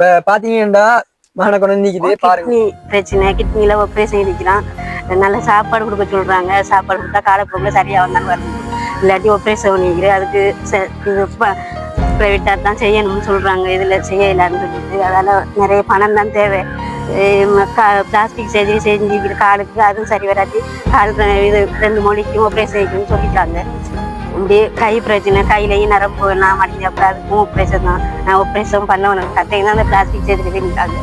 இப்ப பாத்தீங்கன்னா மகனை கொண்டு வந்து நிக்குது பாருங்க பிரச்சனை கிட்னில ஆப்ரேஷன் இருக்கிறான் நல்ல சாப்பாடு கொடுக்க சொல்றாங்க. சாப்பாடு கொடுத்தா காலப்போக்கில் சரியா வந்தாலும் வருது இல்லாட்டி ஆப்ரேஷன் பண்ணிக்கிறேன் அதுக்கு இது ப்ரைவேட்டாக தான் செய்யணும்னு சொல்றாங்க. இதுல செய்ய இல்லான்னு சொல்லிட்டு அதால நிறைய பணம் தான் தேவை. பிளாஸ்டிக் சர்ஜரி செஞ்சு காலுக்கு அதுவும் சரி வராது. காலுக்கு இது ரெண்டு மொழிக்கும் ஆப்ரேஷன் செய்யணும்னு சொல்லிட்டாங்க. இப்படியே கை பிரச்சனை கையிலையும் நரம்பு மடிஞ்ச அப்புறம் அதுக்கும் ஆப்ரேஷன் தான் நான் ஆப்ரேஷன் பண்ண உனக்கு கத்தையும் அந்த பிளாஸ்டிக் சர்ஜரி பண்ணிட்டாங்க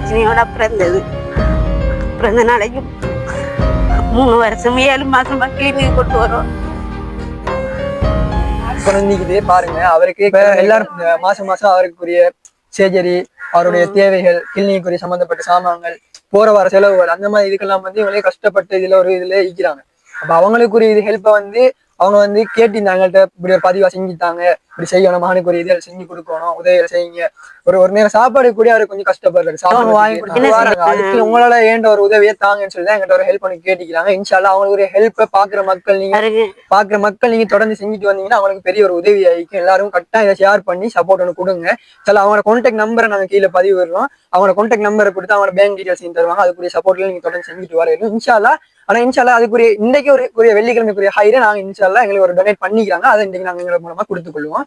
ரஜினியோட பிறந்தது. பிறந்த நாளைக்கு மூணு வருஷம் ஏழு மாசம் கிளினிக் கொண்டு வரோம். நிக்குது பாருங்க. அவருக்கு எல்லாரும் மாசம் மாசம் அவருக்குரிய சர்ஜரி அவருடைய தேவைகள் கிளினிக்குரிய சம்பந்தப்பட்ட சாமான்கள் போற வர செலவுகள் அந்த மாதிரி இதுக்கெல்லாம் வந்து இவங்களே கஷ்டப்பட்டு இதுல ஒரு இதுல ஈக்கிறாங்க அப்ப அவங்களுக்குரிய இது ஹெல்ப்பை வந்து அவங்க வந்து கேட்டிருந்தாங்க எங்கள்கிட்ட இப்படி ஒரு பதிவா செஞ்சுட்டாங்க. இப்படி செய்யணும் மகனுக்கு ஒரு இதில் செஞ்சு கொடுக்கணும் உதவிகள் செய்யுங்க. ஒரு ஒரு நேரம் சாப்பாடு கூட அவருக்கு கொஞ்சம் கஷ்டப்படுறாரு சாப்பாடு வாங்கி கொடுத்து. அதுக்கு உங்களால ஏண்ட ஒரு உதவியை தாங்கன்னு சொல்லி தான் எங்கிட்ட ஒரு ஹெல்ப் பண்ணி கேட்டிக்கிறாங்க. இன்ஷால்லா அவங்களுக்கு ஒரு ஹெல்ப்பை பாக்குற மக்கள் நீங்க பாக்குற மக்கள் நீங்க தொடர்ந்து செஞ்சுட்டு வந்தீங்கன்னா அவங்களுக்கு பெரிய ஒரு உதவி ஆயிக்கும் எல்லாரும் கரெக்டா இதை ஷேர் பண்ணி சப்போர்ட் ஒன்று கொடுங்க. சில அவங்களோட கான்டாக்ட் நம்பரை நாங்க கீழே பதிவு விடுறோம். அவங்களோட கான்டாக்ட் நம்பரை கொடுத்து அவங்களோட பேங்க் டீடைல்ஸ் தருவாங்க. அதுக்குரிய சப்போர்ட்ல நீங்க தொடர்ந்து செஞ்சுட்டு வர இன்ஷால்லா ஆனா இன்ஷால்லா அதுக்குரிய இன்னைக்கு ஒரு வெள்ளிக்கிழமைக்குரிய ஹைரை நாங்க இன்ஷால்லா எங்களுக்கு ஒரு டொனேட் பண்ணிக்கிறாங்க. அதை இன்னைக்கு நாங்க எங்களோட மூலமா கொடுத்துக் கொள்வோம்.